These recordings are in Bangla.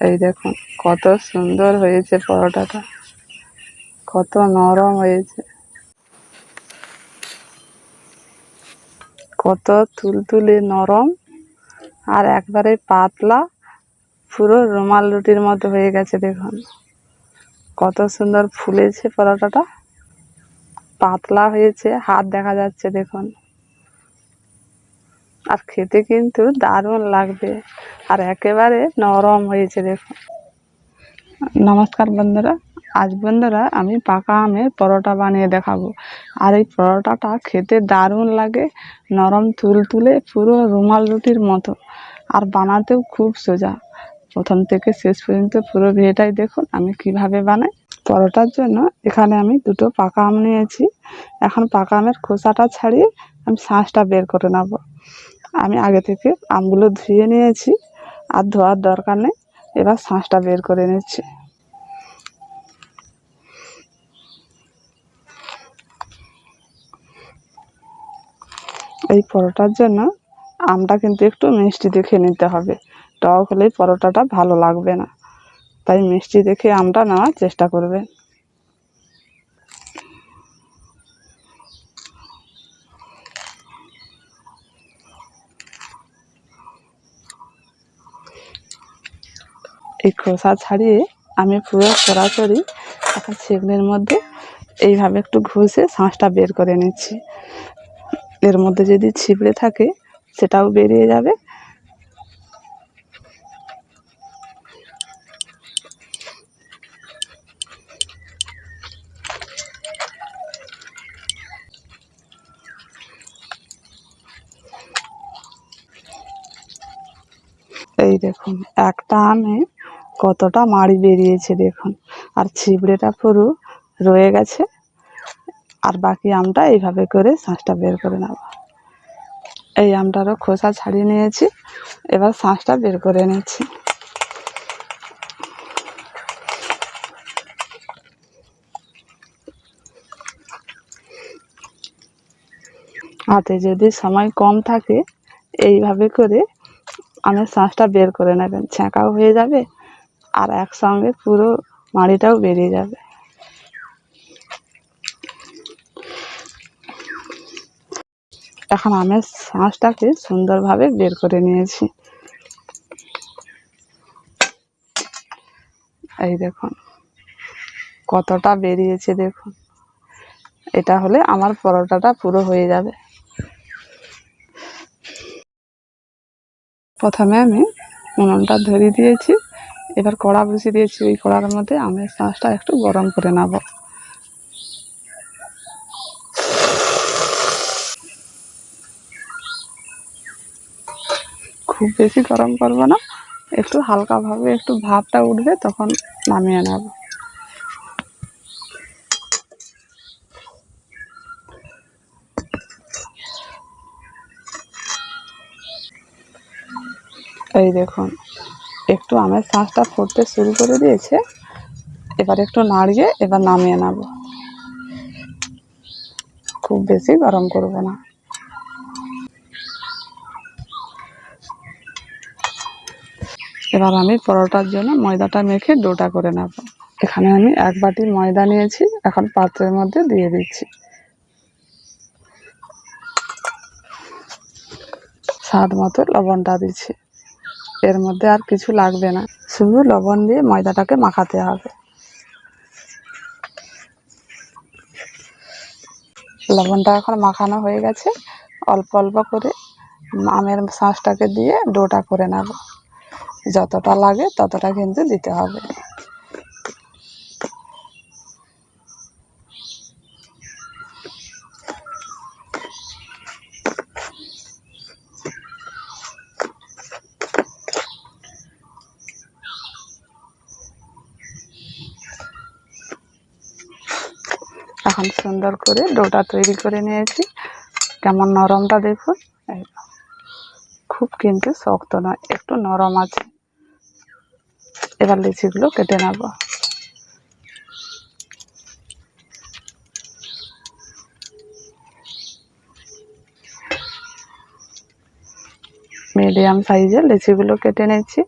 এই দেখুন, কত সুন্দর হয়েছে পরোটাটা। কত নরম হয়েছে। কত তুলতুলে নরম আর একবারে পাতলা, পুরো রুমাল রুটির মতো হয়ে গেছে, দেখুন। কত সুন্দর ফুলেছে পরোটাটা। পাতলা হয়েছে, হাত দেখা যাচ্ছে, দেখুন। আর খেতে কিন্তু দারুণ লাগবে। আর একেবারে নরম হয়েছে দেখুন নমস্কার বন্ধুরা। আজ বন্ধুরা আমি পাকা আমের পরোটা বানিয়ে দেখাবো। আর এই পরোটাটা খেতে দারুণ লাগে, নরম তুল তুলে পুরো রুমাল রুটির মতো। আর বানাতেও খুব সোজা। প্রথম থেকে শেষ পর্যন্ত পুরো ভিডিওটাই দেখুন, আমি কীভাবে বানাই। পরোটার জন্য এখানে আমি দুটো পাকা আম নিয়েছি। এখন পাকা আমের খোসাটা ছাড়িয়ে আমি শাঁসটা বের করে নেব। আমি আগে থেকে আমগুলো ধুয়ে নিয়েছি আর ধোয়ার দরকার নেই। এবার শাঁসটা বের করে নিচ্ছি। এই পরোটার জন্য আমটা কিন্তু একটু মিষ্টি দেখে নিতে হবে। টক হলে পরোটাটা ভালো লাগবে না। তাই মিষ্টি দেখে আমটা নেওয়ার চেষ্টা করবে। এই খোসা ছাড়িয়ে আমি পুরো সরাসরি এখন সেগুলির মধ্যে এইভাবে একটু ঘষে শাঁসটা বের করে নিচ্ছি। এর মধ্যে যদি ছিপড়ে থাকে, সেটাও বেরিয়ে যাবে। এই দেখুন, একটা আমে কতটা মাড়ি বেরিয়েছে দেখুন। আর ছিবড়েটা পুরো রয়ে গেছে। আর বাকি আমটা এইভাবে করে শাঁসটা বের করে নেব। এই আমটারও খোসা ছাড়িয়ে নিয়েছি। এবার শাঁসটা বের করে নিচ্ছি। হাতে যদি সময় কম থাকে, এইভাবে করে আমের শাঁসটা বের করে নেবেন। ছ্যাঁকাও হয়ে যাবে। আর একসঙ্গে পুরো মাড়িটাও বেরিয়ে যাবে। এখন আমের শাঁসটাকে সুন্দরভাবে বের করে নিয়েছি। এই দেখুন, কতটা বেরিয়েছে দেখুন। এটা হলে আমার পরোটাটা পুরো হয়ে যাবে। প্রথমে আমি উনুনটা ধরিয়ে দিয়েছি। এবার কড়া বসিয়ে দিয়েছি ওই কড়ার মধ্যে আমের শাঁসটা একটু গরম করে নেব। খুব বেশি গরম করব না, একটু হালকাভাবে একটু ভাবটা উঠবে, তখন নামিয়ে নেব। এই দেখুন একটু আমের শাঁসটা ফুটতে শুরু করে দিয়েছে। এবার একটু নাড়িয়ে এবার নামিয়ে নেব। খুব বেশি গরম করব না। এবার আমি পরোটার জন্য ময়দাটা মেখে ডোটা করে নেব। এখানে আমি এক বাটি ময়দা নিয়েছি, এখন পাত্রের মধ্যে দিয়ে দিচ্ছি। স্বাদ মতো লবণটা দিচ্ছি। এর মধ্যে আর কিছু লাগবে না। শুধু লবণ দিয়ে ময়দাটাকে মাখাতে হবে। লবণটা এখন মাখানো হয়ে গেছে। অল্প অল্প করে আমের শাঁসটাকে দিয়ে ডোটা করে নেব। যতটা লাগে ততটা কিন্তু দিতে হবে। এখন সুন্দর করে ডোটা তৈরি করে নিয়েছি। কেমন নরমটা দেখুন। খুব কিন্তু শক্ত নয়, একটু নরম আছে। এবার লিচিগুলো কেটে নেব। মিডিয়াম সাইজের লিচিগুলো কেটে নিচ্ছি।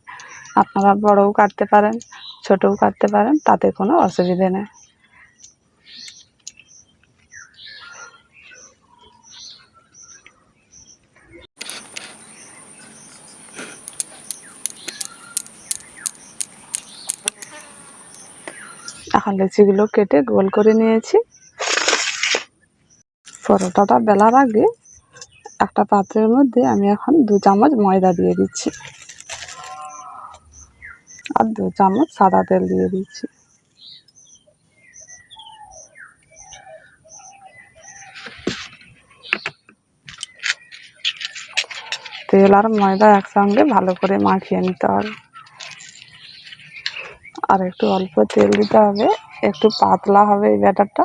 আপনারা বড়ও কাটতে পারেন, ছোটও কাটতে পারেন, তাতে কোনো অসুবিধে নেই। লিচিগুলো কেটে গোল করে নিয়েছি। পরোটাটা বেলার আগে একটা পাত্রের মধ্যে আমি এখন দু চামচ ময়দা দিয়ে দিচ্ছি। আর দু চামচ সাদা তেল দিয়ে দিচ্ছি। তেল আর ময়দা একসঙ্গে ভালো করে মাখিয়ে নিতে হবে। আর একটু অল্প তেল দিতে হবে, একটু পাতলা হবে এই ব্যাটারটা।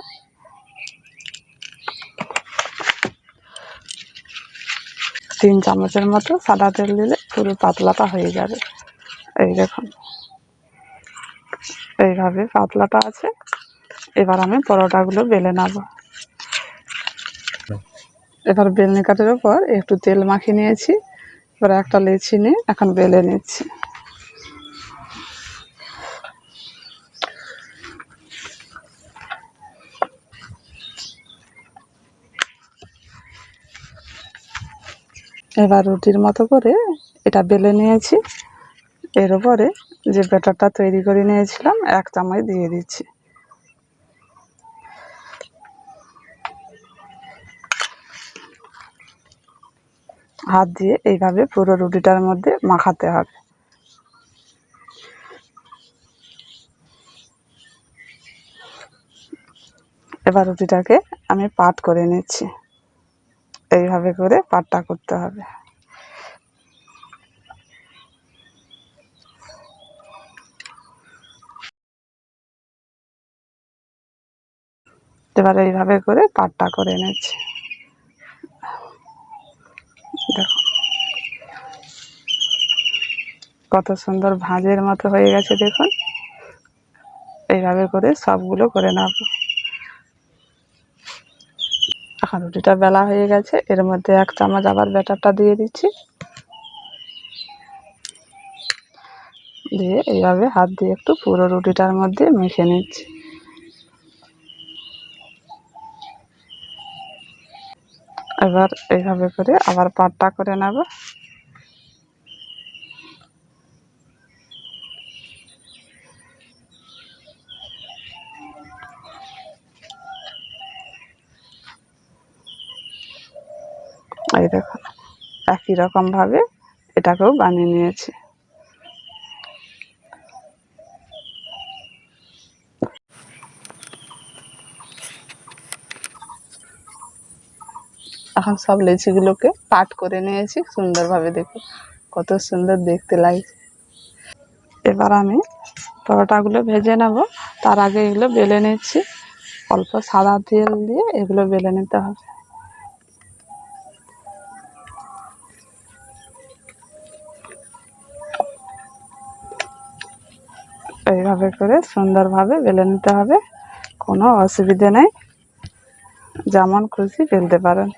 তিন চামচের মতো সাদা তেল দিলে পুরো পাতলাটা হয়ে যাবে। এই দেখুন, এইভাবে পাতলাটা আছে। এবার আমি পরোটাগুলো বেলে নেব। এবার বেলনি কাঠের ওপর একটু তেল মাখিয়ে নিয়েছি, এবার একটা লেচি নিয়ে এখন বেলে নিচ্ছি। এবার রুটির মতো করে এটা বেলে নিয়েছি। এর উপরে যে ব্যাটারটা তৈরি করে নিয়েছিলাম, এক চামচ দিয়ে দিচ্ছি। হাত দিয়ে এইভাবে পুরো রুটিটার মধ্যে মাখাতে হবে। এবার রুটিটাকে আমি পাট করে নিচ্ছি। এইভাবে করে পাটটা করতে হবে। এবার এইভাবে করে পাটটা করে নিচ্ছি। দেখো। কত সুন্দর ভাঁজের মতো হয়ে গেছে দেখুন। এইভাবে করে সবগুলো করে নেব। এখন রুটিটা বেলা হয়ে গেছে। এর মধ্যে এক চামচ আবার ব্যাটারটা দিয়ে দিচ্ছি। দিয়ে এইভাবে হাত দিয়ে একটু পুরো রুটিটার মধ্যে মেখে নিচ্ছি। এবার এইভাবে করে আবার পাটটা করে নেব এই দেখুন একই রকম ভাবে এটাকেও বানিয়ে নিয়েছি। এখন সব লেচিগুলোকে পাট করে নিয়েছি, সুন্দরভাবে দেখো কত সুন্দর দেখতে লাগছে। এবার আমি পরোটাগুলো ভেজে নেব, তার আগে এগুলো বেলে নিচ্ছি, অল্প সাদা তেল দিয়ে এগুলো বেলে নিতে হবে। এইভাবে করে সুন্দরভাবে বেলে নিতে হবে। কোনো অসুবিধে নেই। যেমন খুশি বেলতে পারেন।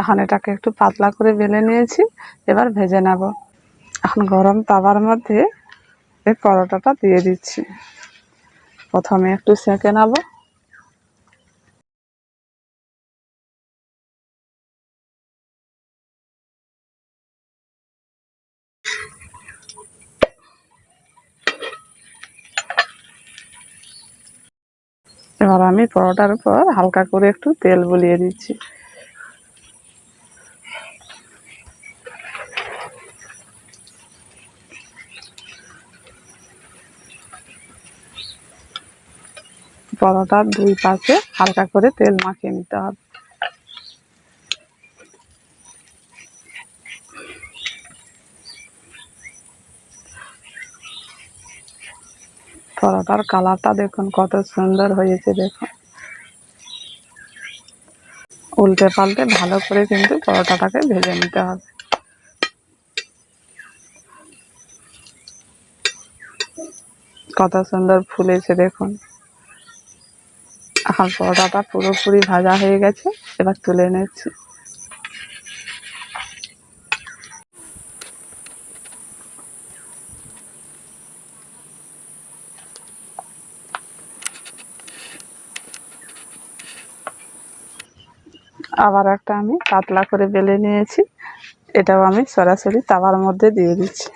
এখন এটাকে একটু পাতলা করে বেলে নিয়েছি, এবার ভেজে নেব। এখন গরম তাওয়ার মধ্যে এই পরোটাটা দিয়ে দিচ্ছি। প্রথমে একটু সেঁকে নেব। এবার আমি পরোটার উপর হালকা করে একটু তেল বলিয়ে দিচ্ছি। পরোটার দুই পাশে হালকা করে তেল মাখিয়ে নিতে হবে। পরোটার কালারটা দেখুন, কত সুন্দর হয়েছে দেখুন। উল্টে পাল্টে ভালো করে কিন্তু পরোটাটাকে ভেজে নিতে হবে। কত সুন্দর ফুলেছে দেখুন। এখন পরোটাটা পুরোপুরি ভাজা হয়ে গেছে, এবার তুলে নিচ্ছি। আবার একটা আমি পাতলা করে বেলে নিয়েছি। এটাও আমি সরাসরি তাওয়ার মধ্যে দিয়ে দিচ্ছি।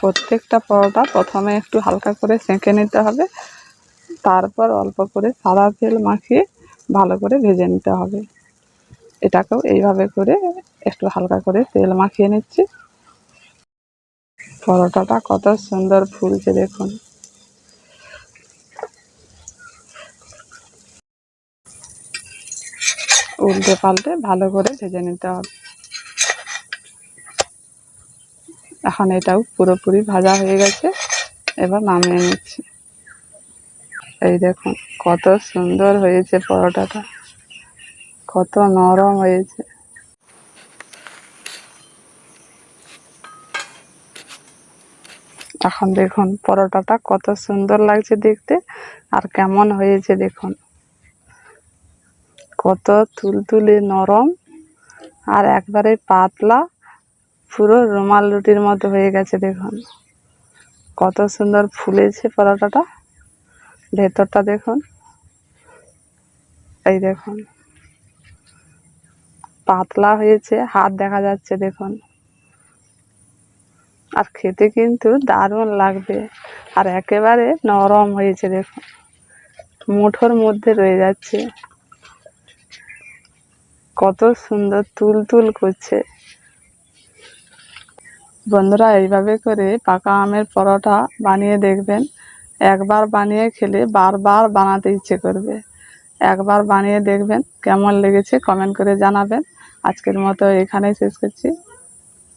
প্রত্যেকটা পরোটা প্রথমে একটু হালকা করে সেঁকে নিতে হবে। তারপর অল্প করে সাদা তেল মাখিয়ে ভালো করে ভেজে নিতে হবে। এটাকেও এইভাবে করে একটু হালকা করে তেল মাখিয়ে নিচ্ছি। পরোটাটা কত সুন্দর ফুলছে দেখুন। উল্টে পাল্টে ভালো করে ভেজে নিতে হবে। এখন এটাও পুরোপুরি ভাজা হয়ে গেছে, এবার নামিয়ে নিচ্ছি। এই দেখুন, কত সুন্দর হয়েছে পরোটাটা, কত নরম হয়েছে। এখন দেখুন, পরোটাটা কত সুন্দর লাগছে দেখতে আর কেমন হয়েছে দেখুন। কত তুলতুলে নরম আর একবারে পাতলা, পুরো রুমাল রুটির মতো হয়ে গেছে দেখুন। কত সুন্দর ফুলেছে পরোটাটা। ভেতরটা দেখুন। এই দেখুন। পাতলা হয়েছে, হাত দেখা যাচ্ছে দেখুন। আর খেতে কিন্তু দারুণ লাগবে। আর একেবারে নরম হয়েছে দেখুন। মুঠোর মধ্যে রয়ে যাচ্ছে। কত সুন্দর তুল তুল করছে। বন্ধুরা, এইভাবে করে পাকা আমের পরোটা বানিয়ে দেখবেন। একবার বানিয়ে খেলে বারবার বানাতে ইচ্ছে করবে। একবার বানিয়ে দেখবেন কেমন লেগেছে কমেন্ট করে জানাবেন। আজকের মতো এখানেই শেষ করছি।